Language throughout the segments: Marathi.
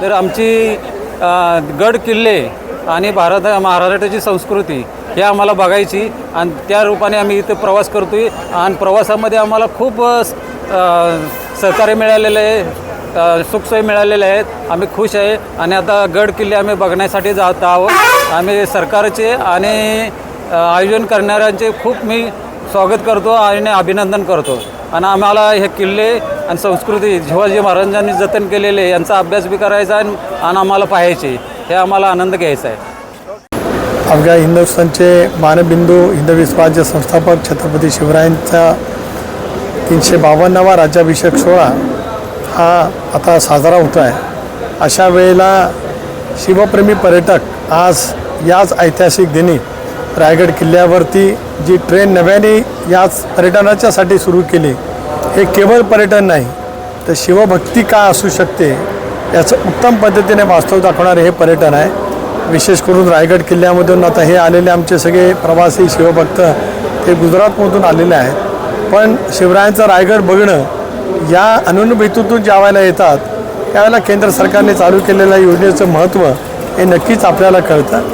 तर आमची गड किल्ले आणि भारत महाराष्ट्राची संस्कृती हे आम्हाला बघायची आणि त्या रूपाने आम्ही इथे प्रवास करतो आहे आणि प्रवासामध्ये आम्हाला खूप सहकार्य मिळालेलं आहे सुखसोयी मिळालेल्या आहेत आम्ही खुश आहे आणि आता गड किल्ले आम्ही बघण्यासाठी जात आहोत. आम्ही सरकारचे आणि आयोजन करणाऱ्यांचे खूप मी स्वागत करतो आणि अभिनंदन करतो. आणि आम्हाला हे किल्ले आणि संस्कृती शिवाजी महाराजांनी जतन केलेले यांचा अभ्यास बी करायचा आहे आणि आम्हाला पाहायचे. हे आम्हाला आनंद घ्यायचा आहे. अवघ्या हिंदुस्थानचे मानबिंदू हिंदवी स्वराज्य संस्थापक छत्रपती शिवरायांचा तीनशे बावन्नावा राज्याभिषेक सोहळा हा आता साजरा होतो आहे अशा वेळेला शिवप्रेमी पर्यटक आज याच ऐतिहासिक दिनी रायगड किल्ल्यावरती जी ट्रेन नव्याने याच पर्यटनाच्यासाठी सुरू केली हे केवळ पर्यटन नाही तर शिवभक्ती का असू शकते याचं उत्तम पद्धतीने वास्तव दाखवणारे हे पर्यटन आहे. विशेष करून रायगड किल्ल्यामधून आता हे आलेले आमचे सगळे प्रवासी शिवभक्त ते गुजरातमधून आलेले आहेत. पण शिवरायांचं रायगड बघणं या अनुभूतीतून ज्या वेळेला येतात त्यावेळेला केंद्र सरकारने चालू केलेल्या योजनेचं महत्त्व हे नक्कीच आपल्याला कळतं.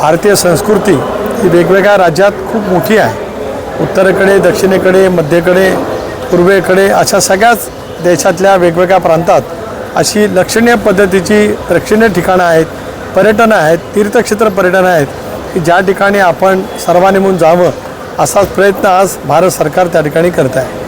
भारतीय संस्कृती ही वेगवेगळ्या राज्यात खूप मोठी आहे. उत्तरेकडे दक्षिणेकडे मध्येकडे पूर्वेकडे अशा सगळ्याच देशातल्या वेगवेगळ्या प्रांतात अशी लक्षणीय पद्धतीची प्रेक्षणीय ठिकाणं आहेत पर्यटनं आहेत तीर्थक्षेत्र पर्यटनं आहेत की ज्या ठिकाणी आपण सर्वांनी म्हणून जावं असाच प्रयत्न आज भारत सरकार त्या ठिकाणी करत आहे.